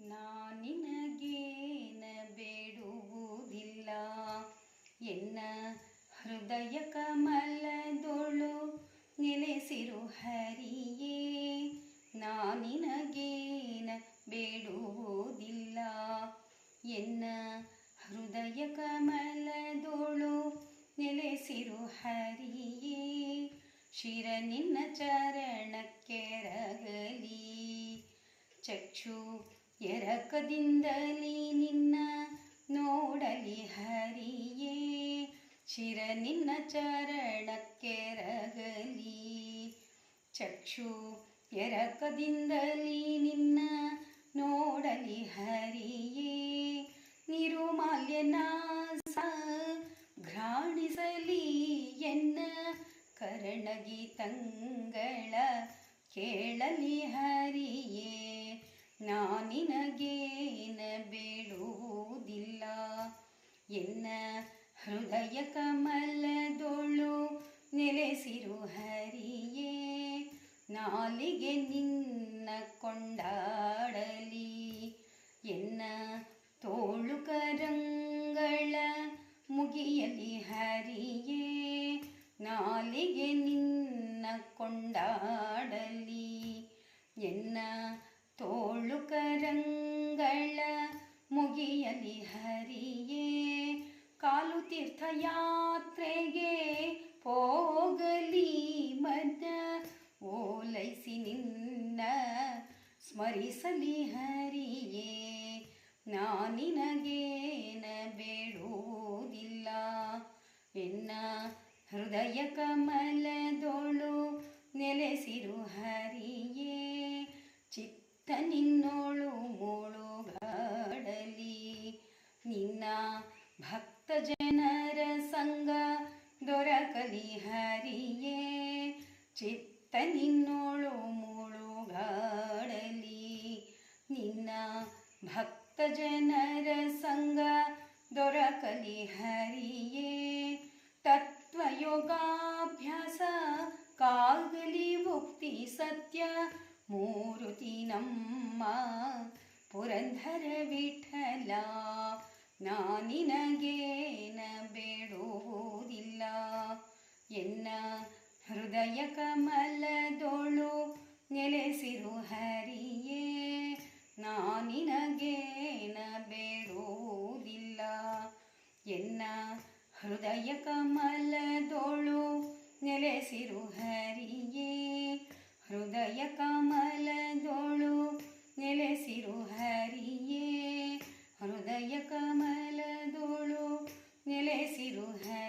ನಾನಿನಗೇನ ಬೇಡುವುದಿಲ್ಲ. ಎನ್ನ ಹೃದಯ ಕಮಲದೊಳು ನೆಲೆಸಿರು ಹರಿಯೇ ನಾನಿನಗೇನ ಬೇಡುವುದಿಲ್ಲ. ಎನ್ನ ಹೃದಯ ಕಮಲದೊಳು ನೆಲೆಸಿರು ಹರಿಯೇ, ಶಿರ ನಿನ್ನ ಚರಣಕ್ಕೆರಗಲಿ ಚಕ್ಷು ಎರಕದಿಂದಲೇ ನಿನ್ನ ನೋಡಲಿ ಹರಿಯೇ. ಶಿರ ನಿನ್ನ ಚರಣಕ್ಕೆರಗಲಿ ಚಕ್ಷು ಎರಕದಿಂದಲೇ ನಿನ್ನ ನೋಡಲಿ ಹರಿಯೇ. ನಿರುಮಾಲ್ಯನಾಸ ಘ್ರಾಣಿಸಲಿ ಎನ್ನ ಕರ್ಣಗೀತಂಗಳ ಕೇಳಲಿ ಹರಿಯೇ. ನಾನಿನಗೇನ ಬೇಡುವುದಿಲ್ಲ ಎನ್ನ ಹೃದಯ ಕಮಲದೊಳು ನೆಲೆಸಿರು ಹರಿಯೇ. ನಾಲಿಗೆ ನಿನ್ನ ಕೊಂಡಾಡಲಿ. ಎನ್ನ ತೋಳು ಕರಂಗಳ ಮುಗಿಯಲಿ ಹರಿಯೇ. ನಾಲಿಗೆ ನಿನ್ನ ಕೊಂಡಾಡಲಿ. ಎನ್ನ ತೋಳು ಕರಂಗಳ ಮುಗಿಯಲಿ ಹರಿಯೇ, ಕಾಲು ತೀರ್ಥಯಾತ್ರೆಗೆ ಹೋಗಲಿ ಮನ ಓಲೈಸಿ ನಿನ್ನ ಸ್ಮರಿಸಲಿ ಹರಿಯೇ ನಾನಿನಗೇನ ಬೇಡುವುದಿಲ್ಲ. ಎನ್ನ ಹೃದಯ ಕಮಲದೊಳು ನೆಲೆಸಿರು ಹರಿಯೇ ನಿನ್ನೋಳು ಮುಳುಗಾಡಲಿ ನಿನ್ನ ಭಕ್ತ ಜನರ ಸಂಗ ದೊರಕಲಿ ಹರಿಯೇ. ಚಿತ್ತ ನಿನ್ನೋಳು ಮುಳುಗಾಡಲಿ ನಿನ್ನ ಭಕ್ತ ಜನರ ಸಂಗ ದೊರಕಲಿ ಹರಿಯೇ. ತತ್ವಯೋಗಾಭ್ಯಾಸ, ಕಾಗಲಿ ಮುಕ್ತಿ ಸತ್ಯ ಮೂರುತಿ ನಮ್ಮ ಪುರಂದರ ವಿಠಲ, ನಾನಿನಗೇನ ಬೇಡುವುದಿಲ್ಲ ಎನ್ನ ಹೃದಯ ಕಮಲದೊಳು ನೆಲೆಸಿರು ಹರಿಯೇ, ನಾನಿನಗೇನ ಬೇಡುವುದಿಲ್ಲ ಎನ್ನ ಹೃದಯ ಕಮಲದೊಳು ನೆಲೆಸಿರು ಹರಿಯೇ, ಹೃದಯ ಕಮಲದೊಳು ಹರಿಯೇ ಹೃದಯ ಕಮಲದೊಳು ನೆಲೆಸಿರು ಹರಿಯೇ